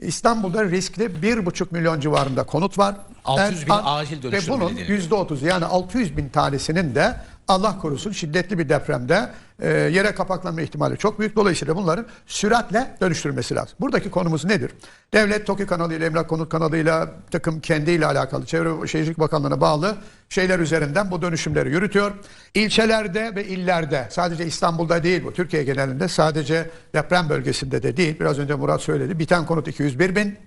İstanbul'da riskli 1,5 milyon civarında konut var. 600 bin acil Ve dönüştürmeli bunun deniliyor. %30 yani 600 bin tanesinin de Allah korusun şiddetli bir depremde e, yere kapaklanma ihtimali çok büyük. Dolayısıyla bunların süratle dönüştürülmesi lazım. Buradaki konumuz nedir? Devlet TOKİ kanalıyla, Emlak Konut kanalıyla, takım kendiyle alakalı, Çevre ve Şehircilik Bakanlığı'na bağlı şeyler üzerinden bu dönüşümleri yürütüyor. İlçelerde ve illerde, sadece İstanbul'da değil bu, Türkiye genelinde sadece deprem bölgesinde de değil. Biraz önce Murat söyledi. Biten konut 201 bin.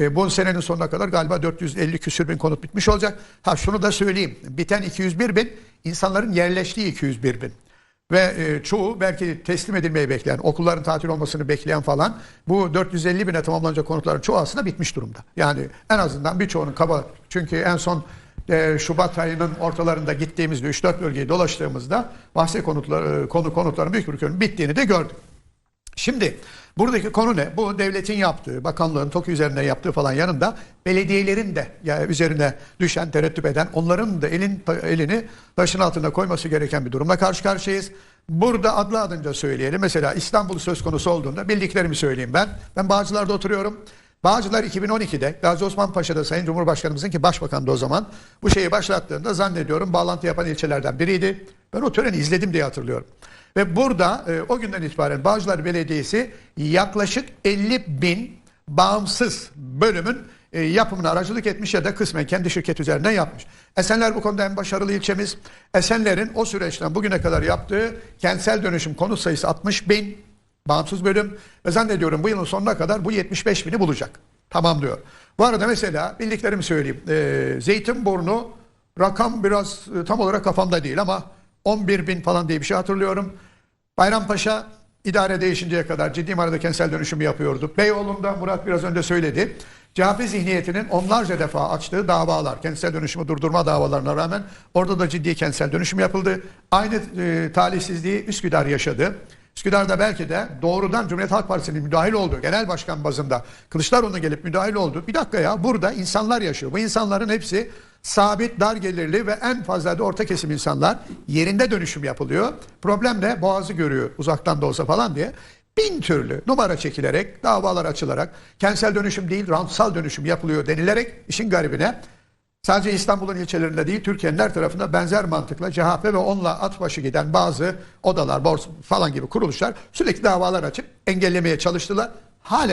E, bu senenin sonuna kadar galiba 450 küsür bin konut bitmiş olacak. Ha şunu da söyleyeyim. Biten 201 bin, insanların yerleştiği 201 bin. Ve e, çoğu belki teslim edilmeyi bekleyen, okulların tatil olmasını bekleyen falan bu 450 bine tamamlanacak konutların çoğu aslında bitmiş durumda. Yani en azından birçoğunun kaba çünkü en son e, Şubat ayının ortalarında gittiğimizde 3-4 bölgeyi dolaştığımızda bahse konutları, konu konutların büyük bir bölümünün bittiğini de gördük. Şimdi buradaki konu ne? Bu devletin yaptığı, bakanlığın TOKİ üzerine yaptığı falan yanında belediyelerin de ya üzerine düşen, tereddüt eden, onların da elin elini taşın altına koyması gereken bir durumla karşı karşıyayız. Burada adlı adınca söyleyelim. Mesela İstanbul söz konusu olduğunda bildiklerimi söyleyeyim ben. Ben Bağcılar'da oturuyorum. Bağcılar 2012'de Gazi Osman Paşa'da Sayın Cumhurbaşkanımızın ki başbakan da o zaman bu şeyi başlattığında zannediyorum bağlantı yapan ilçelerden biriydi. Ben o töreni izledim diye hatırlıyorum. Ve burada e, o günden itibaren Bağcılar Belediyesi yaklaşık 50 bin bağımsız bölümün e, yapımına aracılık etmiş ya da kısmen kendi şirket üzerinden yapmış. Esenler bu konuda en başarılı ilçemiz. Esenler'in o süreçten bugüne kadar yaptığı kentsel dönüşüm konut sayısı 60 bin bağımsız bölüm ve zannediyorum bu yılın sonuna kadar bu 75 bini bulacak. Tamam diyor. Bu arada mesela bildiklerimi söyleyeyim. E, Zeytinburnu rakam biraz e, tam olarak kafamda değil ama 11 bin falan diye bir şey hatırlıyorum. Bayrampaşa idare değişinceye kadar ciddi manada kentsel dönüşümü yapıyordu. Beyoğlu'nda Murat biraz önce söyledi. CHP zihniyetinin onlarca defa açtığı davalar, kentsel dönüşümü durdurma davalarına rağmen orada da ciddi kentsel dönüşüm yapıldı. Aynı e, talihsizliği Üsküdar yaşadı. Üsküdar'da belki de doğrudan Cumhuriyet Halk Partisi'nin müdahil olduğu, genel başkan bazında Kılıçdaroğlu'nun gelip müdahil olduğu bir dakika ya burada insanlar yaşıyor. Bu insanların hepsi sabit, dar gelirli ve en fazla da orta kesim insanlar yerinde dönüşüm yapılıyor. Problem de boğazı görüyor uzaktan da olsa falan diye. Bin türlü numara çekilerek, davalar açılarak, kentsel dönüşüm değil rantsal dönüşüm yapılıyor denilerek işin garibine Sadece İstanbul'un ilçelerinde değil Türkiye'nin her tarafında benzer mantıkla CHP ve onunla at başı giden bazı odalar, borsa falan gibi kuruluşlar sürekli davalar açıp engellemeye çalıştılar. Halen